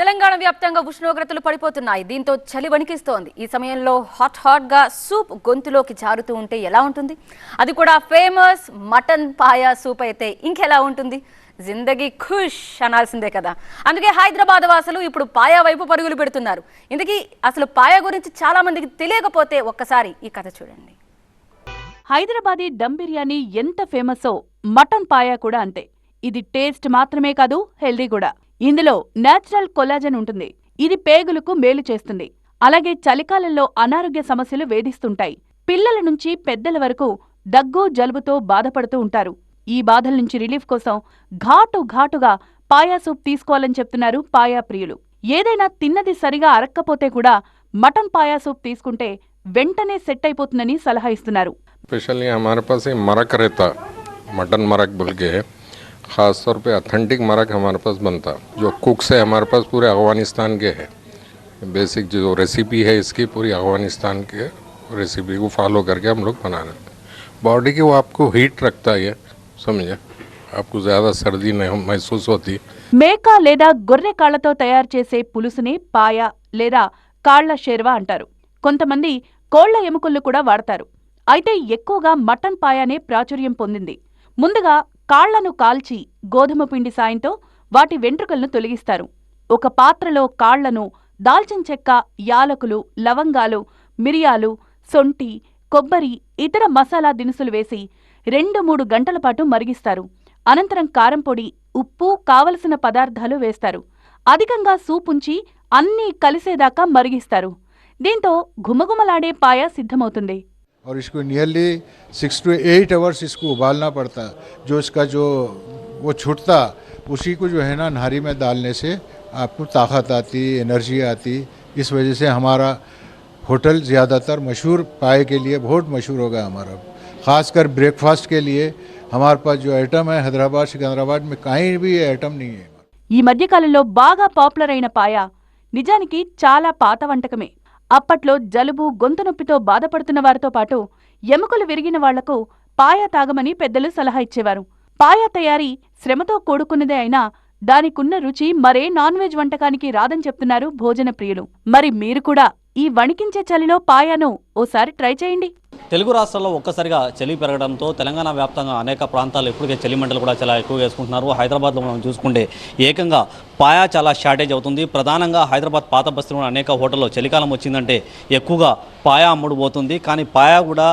తెలంగాణ వ్యాప్తంగా ఉష్ణోగ్రతలు పడిపోతున్నాయి. దీంతో చలి వణికిస్తోంది. ఈ సమయంలో హాట్ హాట్గా సూప్ గొంతులోకి జారుతూ ఉంటే ఎలా ఉంటుంది? అది కూడా ఫేమస్ మటన్ పాయా సూప్ అయితే ఇంకెలా ఉంటుంది? జిందగీ ఖుష్ అనాల్సిందే కదా. అందుకే హైదరాబాద్ వాసులు ఇప్పుడు పాయా వైపు పరుగులు పెడుతున్నారు. ఇందుకీ అసలు పాయా గురించి చాలా మందికి తెలియకపోతే ఒక్కసారి ఈ కథ చూడండి. హైదరాబాదీ దమ్ బిర్యానీ ఎంత ఫేమసో మటన్ పాయా కూడా అంతే. ఇది టేస్ట్ మాత్రమే కాదు హెల్దీ కూడా. ఇందులో నేచురల్ కొలాజన్ ఉంటుంది ఇది పేగులకు మేలు చేస్తుంది అలాగే చలికాలంలో అనారోగ్య సమస్యలు వేధిస్తుంటాయి పిల్లల నుంచి పెద్దల వరకు దగ్గు జలుబుతో బాధపడుతూ ఉంటారు ఈ బాధల నుంచి రిలీఫ్ కోసం ఘాటు ఘాటుగా పాయా సూప్ తీసుకోవాలని చెప్తున్నారు పాయా ప్రియులు ఏదైనా తిన్నది సరిగా అరక్కపోతే కూడా మటన్ పాయా సూప్ తీసుకుంటే వెంటనే సెట్ అయిపోతుందని సలహా ఇస్తున్నారు स्पेशली हमारे पास ये मरक रहता मटन मरक बोल के है ख़ास तौर पे अथेंटिक मरक हमारे पास बनता जो कुक से हमारे पास पूरे अफगानिस्तान के है बेसिक जो रेसिपी है इसकी पूरी अफगानिस्तान के रेसिपी को फॉलो करके हम लोग बना रहे हैं बॉडी की वो आपको हीट रखता है ये समझे आपको ज़्यादा सर्दी नहीं महसूस होती మేక లేదా గొర్రె కాళ్లతో తయారు చేసే పులుసుని పాయ లేదా కాళ్ల షేర్వా అంటారు కొంతమంది కోళ్ల ఎముకలు కూడా వాడతారు అయితే ఎక్కువగా మటన్ పాయానే ప్రాచుర్యం పొందింది ముందుగా కాళ్ళను కాల్చి గోధుమ పిండి సాయంతో వాటి వెంట్రుకలను తొలగిస్తారు. ఒక పాత్రలో కాళ్ళను దాల్చిన చెక్క యాలకులు లవంగాలు మిరియాలు సొంటి కొబ్బరి ఇతర మసాలా దినుసులు వేసి రెండు మూడు గంటల పాటు మరిగిస్తారు. అనంతరం కారంపొడి ఉప్పు కావలసిన పదార్థాలు వేస్తారు. అధికంగా సూపుంచి అన్నీ కలిసేదాకా మరిగిస్తారు. దీంతో ఘుమఘుమలాడే పాయ సిద్ధమవుతుంది. और इसको nearly six to eight hours इसको उबालना पड़ता जो इसका जो वो छुटता उसी को जो है ना नारी में डालने से आपको ताकत आती एनर्जी आती इस वजह से हमारा होटल ज़्यादातर मशहूर पाए के लिए बहुत मशहूर होगा हमारा ख़ासकर ब्रेकफास्ट के लिए हमारे पास जो आइटम है हैदराबाद सिकंदराबाद में कहीं भी ये आइटम नहीं है ఈ మధ్యకాలంలో బాగా పాపులర్ అయిన పాయ నిజానికి చాలా పాత వంటకమే అప్పట్లో జలుబు గొంతు నొప్పితో బాధపడుతున్న వారితో పాటు ఎముకలు విరిగిన వాళ్ళకు పాయా తాగమని పెద్దలు సలహా ఇచ్చేవారు. పాయా తయారీ శ్రమతో కూడుకున్నదే అయినా దానికున్న రుచి మరే నాన్ వెజ్ వంటకానికి రాదని చెప్తున్నారు భోజన ప్రియులు. మరి మీరు కూడా ఈ వణికించే చలిలో పాయాను ఓసారి ట్రై చేయండి. తెలుగు రాష్ట్రాల్లో ఒక్కసారిగా చలి పెరగడంతో తెలంగాణ వ్యాప్తంగా అనేక ప్రాంతాలు ఇప్పటికే చలి మంటలు కూడా చాలా ఎక్కువ వేసుకుంటున్నారు. హైదరాబాద్లో మనం చూసుకుంటే ఏకంగా పాయా చాలా షార్టేజ్ అవుతుంది. ప్రధానంగా హైదరాబాద్ పాత బస్తీలో అనేక హోటల్లో చలికాలం వచ్చిందంటే ఎక్కువగా పాయా అమ్ముడు పోతుంది. కానీ పాయా కూడా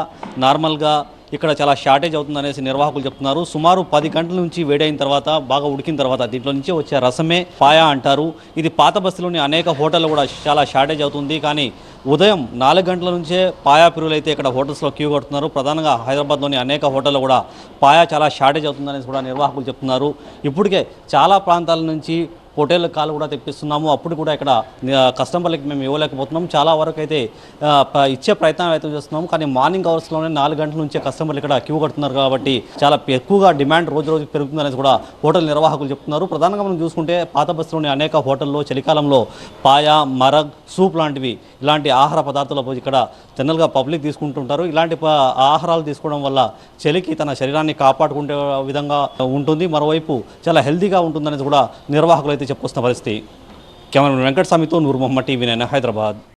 నార్మల్గా ఇక్కడ చాలా షార్టేజ్ అవుతుంది అనేసి నిర్వాహకులు చెప్తున్నారు. సుమారు పది గంటల నుంచి వేడైన తర్వాత బాగా ఉడికిన తర్వాత దీంట్లో నుంచి వచ్చే రసమే పాయా అంటారు. ఇది పాత బస్తీలోని అనేక హోటళ్ళు కూడా చాలా షార్టేజ్ అవుతుంది. కానీ ఉదయం నాలుగు గంటల నుంచే పాయా పిరువులైతే ఇక్కడ హోటల్స్లో క్యూ కొడుతున్నారు. ప్రధానంగా హైదరాబాద్లోని అనేక హోటల్లో కూడా పాయా చాలా షార్టేజ్ అవుతుందనేసి కూడా నిర్వాహకులు చెప్తున్నారు. ఇప్పటికే చాలా ప్రాంతాల నుంచి హోటల్ కాలు కూడా తెప్పిస్తున్నాము. అప్పుడు కూడా ఇక్కడ కస్టమర్లకి మేము ఇవ్వలేకపోతున్నాం. చాలా వరకు అయితే ఇచ్చే ప్రయత్నం అయితే చేస్తున్నాము. కానీ మార్నింగ్ అవర్స్లోనే నాలుగు గంటల నుంచే కస్టమర్లు ఇక్కడ క్యూ కడుతున్నారు కాబట్టి చాలా ఎక్కువగా డిమాండ్ రోజు రోజు పెరుగుతుందనేసి కూడా హోటల్ నిర్వాహకులు చెప్తున్నారు. ప్రధానంగా మనం చూసుకుంటే పాత బస్సులోని అనేక హోటల్లో చలికాలంలో పాయ మరగ్ సూప్ లాంటివి ఇలాంటి ఆహార పదార్థాలు ఇక్కడ జనరల్గా పబ్లిక్ తీసుకుంటుంటారు. ఇలాంటి ఆహారాలు తీసుకోవడం వల్ల చలికి తన శరీరాన్ని కాపాడుకునే విధంగా ఉంటుంది. మరోవైపు చాలా హెల్తీగా ఉంటుందనేది కూడా నిర్వాహకులు అయితే చెప్పుకొస్తున్న పరిస్థితి కెమెరా వెంకట స్వామితో నూరు మొహమ్మద్ టీవీ నైన్ హైదరాబాద్